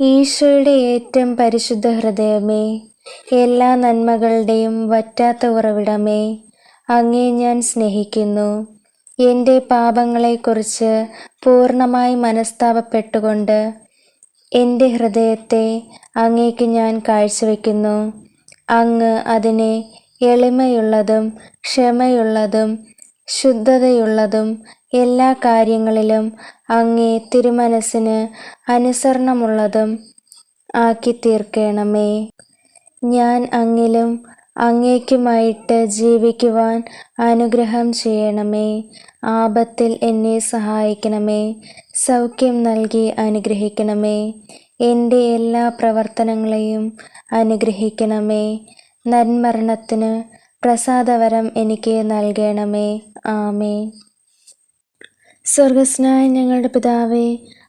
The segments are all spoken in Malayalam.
ഈശോയുടെ ഏറ്റവും പരിശുദ്ധ ഹൃദയമേ എല്ലാ നന്മകളുടെയും വറ്റാത്ത ഉറവിടമേ അങ്ങേ ഞാൻ സ്നേഹിക്കുന്നു. എന്റെ പാപങ്ങളെക്കുറിച്ച് പൂർണമായി മനസ്താപപ്പെട്ടുകൊണ്ട് എന്റെ ഹൃദയത്തെ അങ്ങേക്ക് ഞാൻ കാഴ്ചവെക്കുന്നു. അങ്ങ് അതിനെ എളിമയുള്ളതും ക്ഷമയുള്ളതും ശുദ്ധതയുള്ളതും എല്ലാ കാര്യങ്ങളിലും അങ്ങേ തിരുമനസ്സിന് അനുസരണമുള്ളതും ആക്കി തീർക്കണമേ ഞാൻ അങ്ങിലും അങ്ങേക്കുമായിട്ട് ജീവിക്കുവാൻ അനുഗ്രഹം ചെയ്യണമേ. ആപത്തിൽ എന്നെ സഹായിക്കണമേ. സൗഖ്യം നൽകി അനുഗ്രഹിക്കണമേ. എന്റെ എല്ലാ പ്രവർത്തനങ്ങളെയും അനുഗ്രഹിക്കണമേ. നന്മരണത്തിന് പ്രസാദവരം എനിക്ക് നൽകണമേ. ആമേ സ്വർഗസ്നായ ഞങ്ങളുടെ പിതാവേ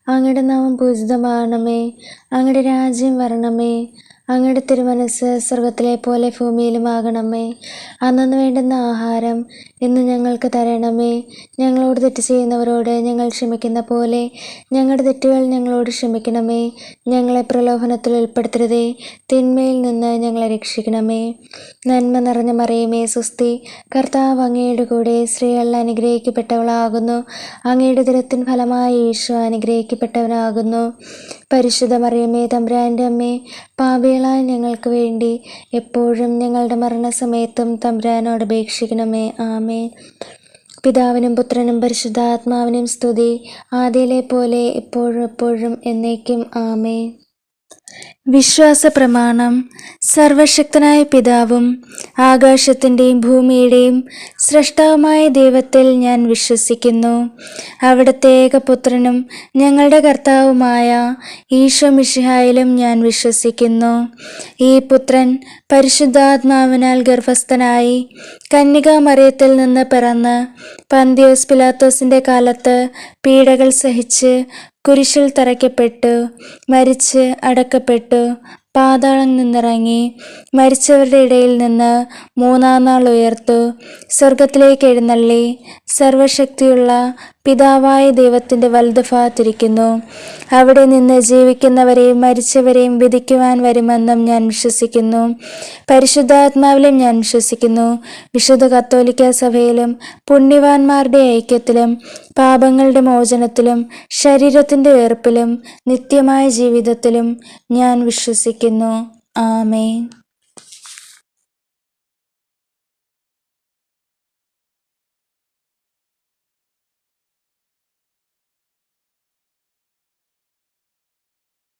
അങ്ങയുടെ നാമം പൂജിതമാകണമേ അങ്ങയുടെ രാജ്യം വരണമേ അങ്ങയുടെ തിരുമനസ് സ്വർഗത്തിലെ പോലെ ഭൂമിയിലും ആകണമേ അന്നു വേണ്ടുന്ന ആഹാരം ഇന്ന് ഞങ്ങൾക്ക് തരണമേ. ഞങ്ങളോട് തെറ്റ് ചെയ്യുന്നവരോട് ഞങ്ങൾ ക്ഷമിക്കുന്ന പോലെ ഞങ്ങളുടെ തെറ്റുകൾ ഞങ്ങളോട് ക്ഷമിക്കണമേ. ഞങ്ങളെ പ്രലോഭനത്തിൽ ഉൾപ്പെടുത്തരുതേ. തിന്മയിൽ നിന്ന് ഞങ്ങളെ രക്ഷിക്കണമേ. നന്മ നിറഞ്ഞ മറിയമേ സുസ്തി കർത്താവ് അങ്ങയുടെ കൂടെ സ്ത്രീകളിൽ അനുഗ്രഹിക്കപ്പെട്ടവളാകുന്നു. അങ്ങയുടെ ദുരത്തിൻ ഫലമായി ഈശോ അനുഗ്രഹിക്കപ്പെട്ടവനാകുന്നു. പരിശുദ്ധ മറിയമേ തമ്പ്രാന്റെ അമ്മേ പാപികളായ ഞങ്ങൾക്ക് വേണ്ടി എപ്പോഴും ഞങ്ങളുടെ മരണസമയത്തും തമ്പുരാനോട് അപേക്ഷിക്കണമേ. ആമേ പിതാവിനും പുത്രനും പരിശുദ്ധാത്മാവിനും സ്തുതി. ആദ്യയിലെ പോലെ എപ്പോഴും എപ്പോഴും എന്നേക്കും. ആമേ വിശ്വാസ പ്രമാണം സർവശക്തനായ പിതാവും ആകാശത്തിന്റെയും ഭൂമിയുടെയും സൃഷ്ടാവുമായ ദൈവത്തിൽ ഞാൻ വിശ്വസിക്കുന്നു. അവിടുത്തെ ഏകപുത്രനും ഞങ്ങളുടെ കർത്താവുമായ ഈശോ മിഷിഹായിലും ഞാൻ വിശ്വസിക്കുന്നു. ഈ പുത്രൻ പരിശുദ്ധാത്മാവിനാൽ ഗർഭസ്ഥനായി കന്യകാമറിയത്തിൽ നിന്ന് പിറന്ന് പന്തിയോസ് പിലാത്തോസിന്റെ കാലത്ത് പീഡകൾ സഹിച്ച് കുരിശിൽ തറയ്ക്കപ്പെട്ടു മരിച്ച് അടക്കപ്പെട്ടു പാതാളം നിന്നിറങ്ങി മരിച്ചവരുടെ ഇടയിൽ നിന്ന് മൂന്നാം നാൾ ഉയർത്തു സ്വർഗത്തിലേക്ക് എഴുന്നള്ളി സർവശക്തിയുള്ള പിതാവായ ദൈവത്തിന്റെ വലതുഭാഗത്തിരിക്കുന്നു. അവിടെ നിന്ന് ജീവിക്കുന്നവരെയും മരിച്ചവരെയും വിധിക്കുവാൻ വരുമെന്നും ഞാൻ വിശ്വസിക്കുന്നു. പരിശുദ്ധാത്മാവിലും ഞാൻ വിശ്വസിക്കുന്നു. വിശുദ്ധ കത്തോലിക്ക സഭയിലും പുണ്യവാന്മാരുടെ ഐക്യത്തിലും പാപങ്ങളുടെ മോചനത്തിലും ശരീരത്തിന്റെ ഉയർപ്പിലും നിത്യമായ ജീവിതത്തിലും ഞാൻ വിശ്വസിക്കുന്നു. ആമേൻ.